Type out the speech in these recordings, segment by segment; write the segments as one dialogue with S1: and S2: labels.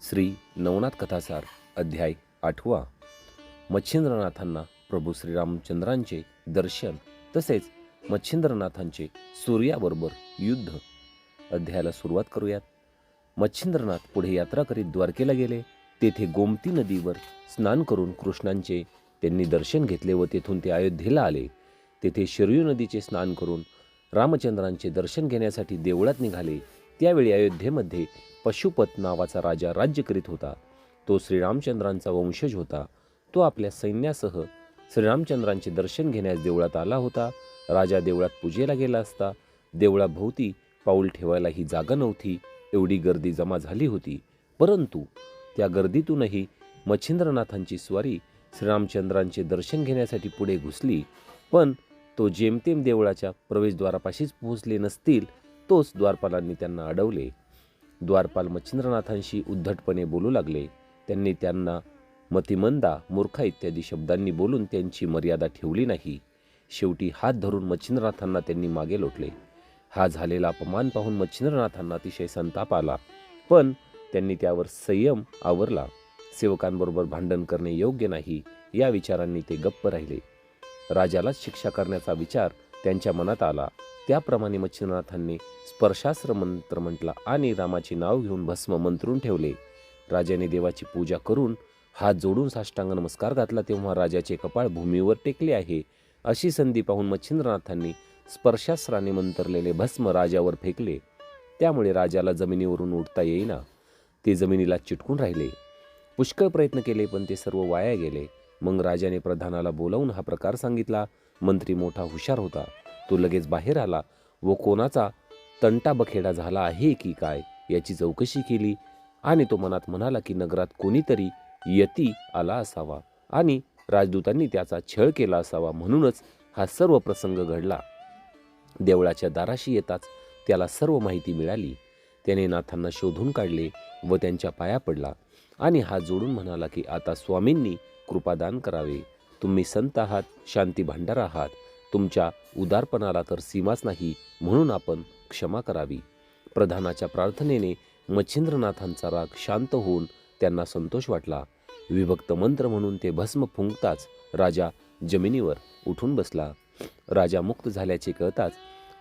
S1: श्री नवनाथ कथासार अध्याय आठवा. मच्छिंद्रनाथांना प्रभू श्रीरामचंद्रांचे दर्शन तसेच मच्छिंद्रनाथांचे सूर्याबरोबर युद्ध. अध्यायाला सुरुवात करूयात. मच्छिंद्रनाथ पुढे यात्रा करीत द्वारकेला गेले. तेथे गोमती नदीवर स्नान करून कृष्णांचे त्यांनी दर्शन घेतले व तेथून ते अयोध्येला आले. तेथे शरयू नदीचे स्नान करून रामचंद्रांचे दर्शन घेण्यासाठी देवळात निघाले. त्यावेळी अयोध्येमध्ये पशुपत नावाचा राजा राज्य करीत होता. तो श्रीरामचंद्रांचा वंशज होता. तो आपल्या सैन्यासह श्रीरामचंद्रांचे दर्शन घेण्यास देवळात आला होता. राजा देवळात पूजेला गेला असता. देवळाभोवती पाऊल ठेवायलाही जागा नव्हती. एवढी गर्दी जमा झाली होती. परंतु त्या गर्दीतूनही मच्छिंद्रनाथांची स्वारी श्रीरामचंद्रांचे दर्शन घेण्यासाठी पुढे घुसली. पण तो जेमतेम देवळाच्या प्रवेशद्वारापाशीच पोहोचले नसतील तोच द्वारपालांनी त्यांना अडवले. द्वारपाल मच्छिंद्रनाथांशी उद्धटपणे बोलू लागले. त्यांनी त्यांना मतिमंदा मूर्खा इत्यादी शब्दांनी बोलून त्यांची मर्यादा ठेवली नाही. शेवटी हात धरून मच्छिंद्रनाथांना त्यांनी मागे लोटले. हा झालेला अपमान पाहून मच्छिंद्रनाथांना अतिशय संताप आला. पण त्यांनी त्यावर संयम आवरला. सेवकांबरोबर भांडण करणे योग्य नाही या विचारांनी ते गप्प राहिले. राजालाच शिक्षा करण्याचा विचार त्यांच्या मनात आला. त्याप्रमाणे मच्छिंद्रनाथांनी स्पर्शास्त्र मंत्र म्हटला आणि रामाचे नाव घेऊन भस्म मंत्रून ठेवले. राजाने देवाची पूजा करून हात जोडून साष्टांग नमस्कार घातला तेव्हा राजाचे कपाळ भूमीवर टेकले आहे. अशी संधी पाहून मच्छिंद्रनाथांनी स्पर्शास्त्राने मंतरलेले भस्म राजावर फेकले. त्यामुळे राजाला जमिनीवरून उठता येईना. ते जमिनीला चिटकून राहिले. पुष्कळ प्रयत्न केले पण ते सर्व वाया गेले. मग राजाने प्रधानाला बोलावून हा प्रकार सांगितला. मंत्री मोठा हुशार होता. तो लगेच बाहेर आला व कोणाचा तंटा बखेडा झाला आहे की काय याची चौकशी केली? आणि तो मनात म्हणाला की नगरात कोणीतरी यती आला असावा आणि राजदूतांनी त्याचा छळ केला असावा म्हणूनच हा सर्व प्रसंग घडला. देवळाच्या दाराशी येताच त्याला सर्व माहिती मिळाली. त्याने नाथांना शोधून काढले व त्यांच्या पाया पडला आणि हात जोडून म्हणाला की आता स्वामींनी कृपादान करावे. तुम्ही संत आहात शांती भांडार आहात. तुमच्या उदारपणाला तर सीमाच नाही म्हणून आपण क्षमा करावी. प्रधानाच्या प्रार्थनेने मच्छिंद्रनाथांचा राग शांत होऊन त्यांना संतोष वाटला. विभक्त मंत्र म्हणून ते भस्म फुंकताच राजा जमिनीवर उठून बसला. राजा मुक्त झाल्याचे कळताच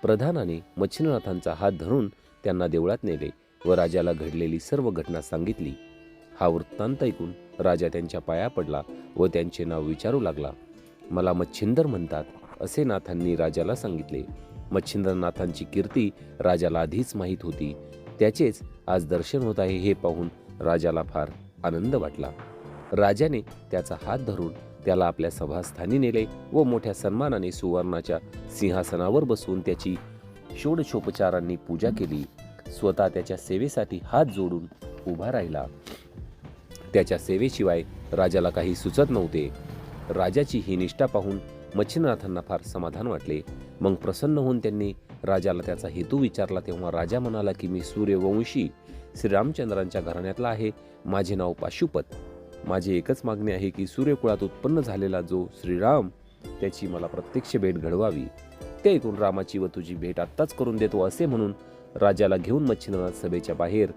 S1: प्रधानाने मच्छिंद्रनाथांचा हात धरून त्यांना देवळात नेले व राजाला घडलेली सर्व घटना सांगितली. हा वृत्तांत ऐकून राजा त्यांच्या पाया पडला व त्यांचे नाव विचारू लागला. मला मच्छिंदर म्हणतात असे नाथांनी राजाला सांगितले. मच्छिंद्रनाथांची कीर्ती राजाला आधीच माहीत होती. त्याचेच आज दर्शन होत आहे हे पाहून राजाला फार आनंद वाटला. राजाने त्याचा हात धरून त्याला आपल्या सभास्थानी नेले व मोठ्या सन्मानाने सुवर्णाच्या सिंहासनावर बसवून त्याची षोडशोपचारांनी पूजा केली. स्वतः त्याच्या सेवेसाठी हात जोडून उभा राहिला. त्याच्या सेवेशिवाय राजाला काही सुचत नव्हते. राजाची ही निष्ठा पाहून मच्छिंद्रनाथांना फार समाधान वाटले. मग प्रसन्न होऊन त्यांनी राजाला त्याचा हेतू विचारला. तेव्हा राजा म्हणाला की मी सूर्यवंशी श्रीरामचंद्रांच्या घराण्यातला आहे. माझे नाव पाशुपत. माझी एकच मागणी आहे की सूर्यकुळात उत्पन्न झालेला जो श्रीराम त्याची मला प्रत्यक्ष भेट घडवावी. ते ऐकून रामाची व तुझी भेट आत्ताच करून देतो असे म्हणून राजाला घेऊन मच्छिंद्रनाथ सभेच्या बाहेर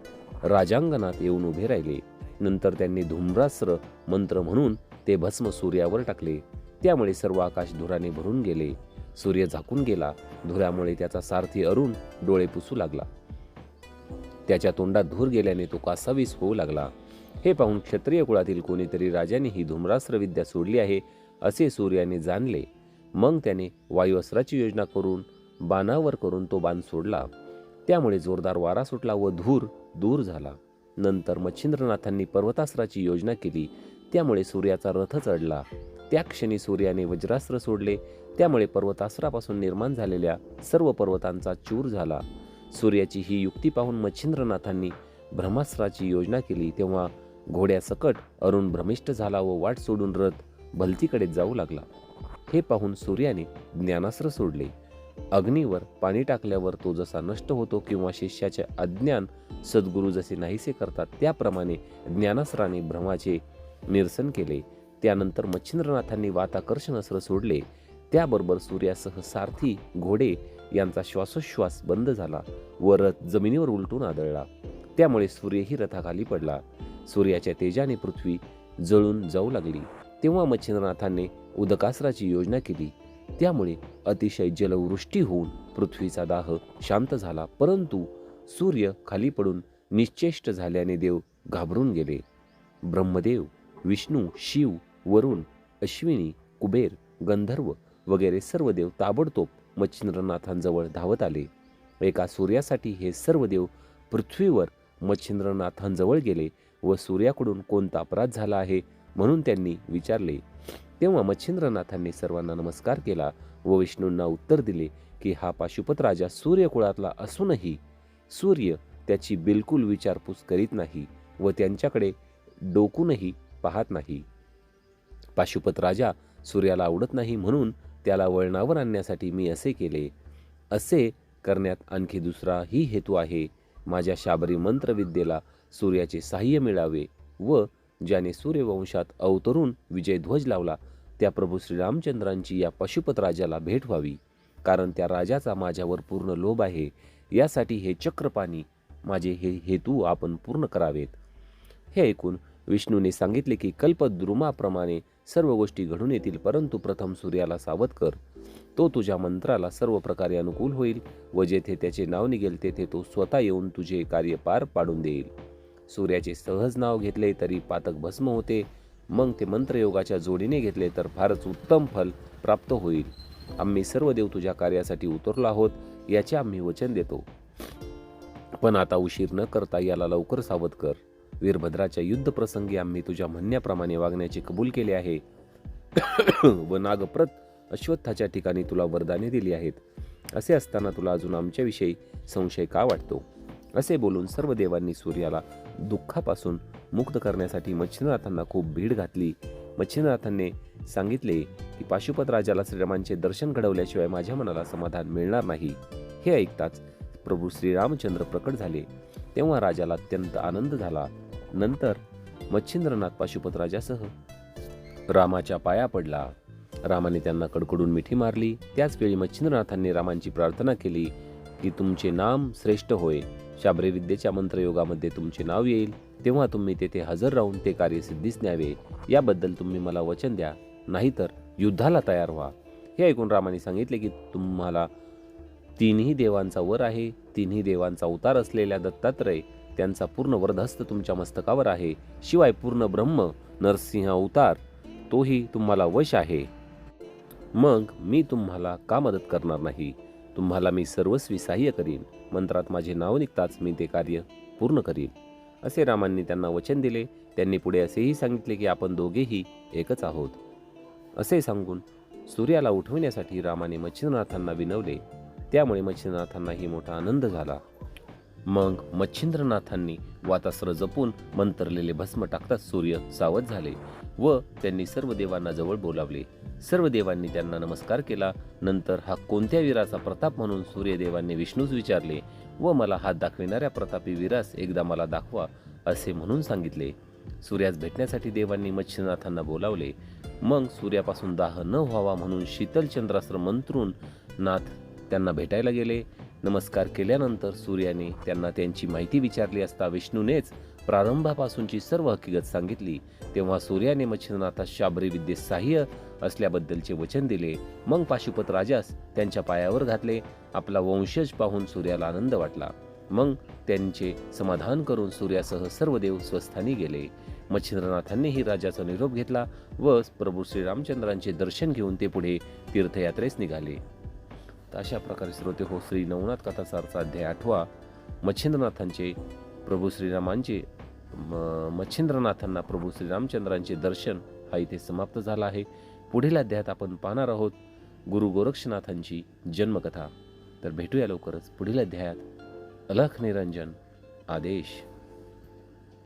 S1: राजांगणात येऊन उभे राहिले. नंतर त्यांनी धूम्रास्त्र मंत्र म्हणून ते भस्म सूर्यावर टाकले. त्यामुळे सर्व आकाश धुराने भरून गेले. सूर्य झाकून गेला. धुरामुळे त्याचा सारथी अरुण डोळे पुसू लागला. त्याच्या तोंडात धूर गेल्याने तो कासावीस होऊ लागला. हे पाहून क्षत्रिय कुळातील कोणीतरी राजाने ही धूम्रास्त्र विद्या सोडली आहे असे सूर्याने जाणले. मग त्याने वायुअस्त्राची योजना करून बाणावर करून तो बाण सोडला. त्यामुळे जोरदार वारा सुटला व धूर दूर झाला. नंतर मच्छिंद्रनाथांनी पर्वतास्त्राची योजना केली. त्यामुळे सूर्याचा रथ चढला. त्या क्षणी सूर्याने वज्रास्त्र सोडले. त्यामुळे पर्वतास्त्रापासून निर्माण झालेल्या सर्व पर्वतांचा चूर झाला. सूर्याची ही युक्ती पाहून मच्छिंद्रनाथांनी ब्रह्मास्त्राची योजना केली तेव्हा घोड्यासकट अरुण भ्रमिष्ट झाला व वाट सोडून रथ भलतीकडे जाऊ लागला. हे पाहून सूर्याने ज्ञानास्त्र सोडले. अग्नीवर पाणी टाकल्यावर तो जसा नष्ट होतो किंवा शिष्याचे अज्ञान सद्गुरू जसे नाहीसे करतात त्याप्रमाणे ज्ञानास्त्राने भ्रमाचे निरसन केले. त्यानंतर मच्छिंद्रनाथांनी वाताकर्षण अस्त्र सोडले. त्याबरोबर सूर्यासह सारथी घोडे यांचा श्वासोश्वास बंद झाला व रथ जमिनीवर उलटून आदळला. त्यामुळे सूर्यही रथाखाली पडला. सूर्याच्या तेजाने पृथ्वी जळून जाऊ लागली. तेव्हा मच्छिंद्रनाथांनी उदकासराची योजना केली. त्यामुळे अतिशय जलवृष्टी होऊन पृथ्वीचा दाह शांत झाला. परंतु सूर्य खाली पडून निश्चेष्ट झाल्याने देव घाबरून गेले. ब्रह्मदेव विष्णू शिव वरुण अश्विनी कुबेर गंधर्व वगैरे सर्व देव ताबडतोब मच्छिंद्रनाथांजवळ धावत आले. एका सूर्यासाठी हे सर्व देव पृथ्वीवर मच्छिंद्रनाथांजवळ गेले व सूर्याकडून कोणता अपराध झाला आहे म्हणून त्यांनी विचारले. तेव्हा मच्छिंद्रनाथांनी सर्वांना नमस्कार केला व विष्णूंना उत्तर दिले की हा पाशुपत राजा सूर्यकुळातला असूनही सूर्य त्याची बिलकुल विचारपूस करीत नाही व त्यांच्याकडे डोकूनही पाहत नाही. पाशुपत राजा सूर्याला आवडत नाही म्हणून त्याला वळणावर आणण्यासाठी मी असे केले. असे करण्यात आणखी दुसराही हेतू आहे. माझ्या शाबरी मंत्रविद्येला सूर्याचे साह्य मिळावे व ज्याने सूर्यवंशात अवतरून विजयध्वज लावला त्या प्रभू श्रीरामचंद्रांची या पशुपत राजाला भेट व्हावी. कारण त्या राजाचा माझ्यावर पूर्ण लोभ आहे. यासाठी हे चक्रपाणी माझे हे हेतू आपण पूर्ण करावेत. हे ऐकून विष्णूने सांगितले की कल्पद्रुमाप्रमाणे सर्व गोष्टी घडून येतील परंतु प्रथम सूर्याला सावध कर. तो तुझ्या मंत्राला सर्व प्रकारे अनुकूल होईल व जेथे त्याचे नाव निघेल तेथे तो स्वतः येऊन तुझे कार्य पार पाडून देईल. सूर्याचे सहज नाव घेतले तरी पातक भस्म होते. मग ते मंत्रयोगाच्या जोडीने घेतले तर फारच उत्तम फल प्राप्त होईल. आम्ही सर्व देव तुझ्या कार्यासाठी उतरलो आहोत याचे आम्ही वचन देतो. पण आता उशीर न करता याला लवकर सावध कर. वीरभद्राच्या युद्धप्रसंगी आम्ही तुझ्या म्हणण्याप्रमाणे वागण्याचे कबूल केले आहे. व नागप्रत अश्वत्थाच्या ठिकाणी तुला वरदाने दिली आहेत. असे असताना तुला अजून आमच्याविषयी संशय का वाटतो? असे बोलून सर्व देवांनी सूर्याला दुःखापासून मुक्त करण्यासाठी मच्छिंद्रनाथांना खूप भीड घातली. मच्छिंद्रनाथांनी सांगितले की पाशुपत राजाला श्रीरामांचे दर्शन घडवल्याशिवाय माझ्या मनाला समाधान मिळणार नाही. हे ऐकताच प्रभू श्रीरामचंद्र प्रकट झाले. तेव्हा राजाला अत्यंत आनंद झाला. नंतर मच्छिंद्रनाथ पाशुपत राजासह रामाच्या पाया पडला. रामाने त्यांना कडकडून मिठी मारली. त्याचवेळी मच्छिंद्रनाथांनी रामांची प्रार्थना केली की तुमचे नाम श्रेष्ठ होय. शाबरे विद्येच्या मंत्रयोगामध्ये तुमचे नाव येईल. तेव्हा तुम्ही तेथे हजर राहून ते कार्य सिद्धीस न्यावे. याबद्दल तुम्ही मला वचन द्या. नाहीतर युद्धाला तयार व्हा. हे ऐकून रामाने सांगितले की तुम्हाला तिन्ही देवांचा वर आहे. तिन्ही देवांचा उतार असलेल्या दत्तात्रय त्यांचा पूर्ण वरदहस्त तुमच्या मस्तकावर आहे. शिवाय पूर्ण ब्रह्म नरसिंह अवतार तोही तुम्हाला वश आहे. मग मी तुम्हाला का मदत करणार नाही? तुम्हाला मी सर्वस्वी सहाय्य करीन. मंत्रात माझे नाव निघताच मी ते कार्य पूर्ण करीन. असे रामांनी त्यांना वचन दिले. त्यांनी पुढे असेही सांगितले की आपण दोघेही एकच आहोत. असे सांगून सूर्याला उठविण्यासाठी रामाने मच्छिंद्रनाथांना विनवले. त्यामुळे मच्छिंद्रनाथांनाही मोठा आनंद झाला. मग मच्छिंद्रनाथांनी वातास्त्र जपून मंतरलेले भस्म टाकताच सूर्य सावध झाले व त्यांनी सर्व देवांना जवळ बोलावले. सर्व देवांनी त्यांना नमस्कार केला. नंतर हा कोणत्या वीराचा प्रताप म्हणून सूर्यदेवांनी विष्णूस विचारले व मला हात दाखविणाऱ्या प्रतापी वीरास एकदा मला दाखवा असे म्हणून सांगितले. सूर्यास भेटण्यासाठी देवांनी मच्छिंद्रनाथांना बोलावले. मग सूर्यापासून दाह न व्हावा म्हणून शीतलचंद्रास्त्र मंत्रून नाथ त्यांना भेटायला गेले. नमस्कार केल्यानंतर सूर्याने त्यांना त्यांची माहिती विचारली असता विष्णूनेच प्रारंभापासूनची सर्व हकीकत सांगितली. तेव्हा सूर्याने मच्छिंद्रनाथास शाबरी विद्येत साह्य असल्याबद्दलचे वचन दिले. मग पाशुपत राजास त्यांच्या पायावर घातले. आपला वंशज पाहून सूर्याला आनंद वाटला. मग त्यांचे समाधान करून सूर्यासह सर्व देव स्वस्थानी गेले. मच्छिंद्रनाथांनीही राजाचा निरोप घेतला व प्रभू श्रीरामचंद्रांचे दर्शन घेऊन ते पुढे तीर्थयात्रेस निघाले. तर अशा प्रकारे श्रोते हो श्री नवनाथ कथासारचा अध्याय आठवा. मच्छिंद्रनाथांचे प्रभू श्रीरामांचे म- मच्छिंद्रनाथांना प्रभू श्रीरामचंद्रांचे दर्शन हा इथे समाप्त झाला आहे. पुढील अध्यायात आपण पाहणार आहोत गुरु गोरक्षनाथांची जन्मकथा. तर भेटूया लवकरच पुढील अध्यायात. अलख निरंजन आदेश.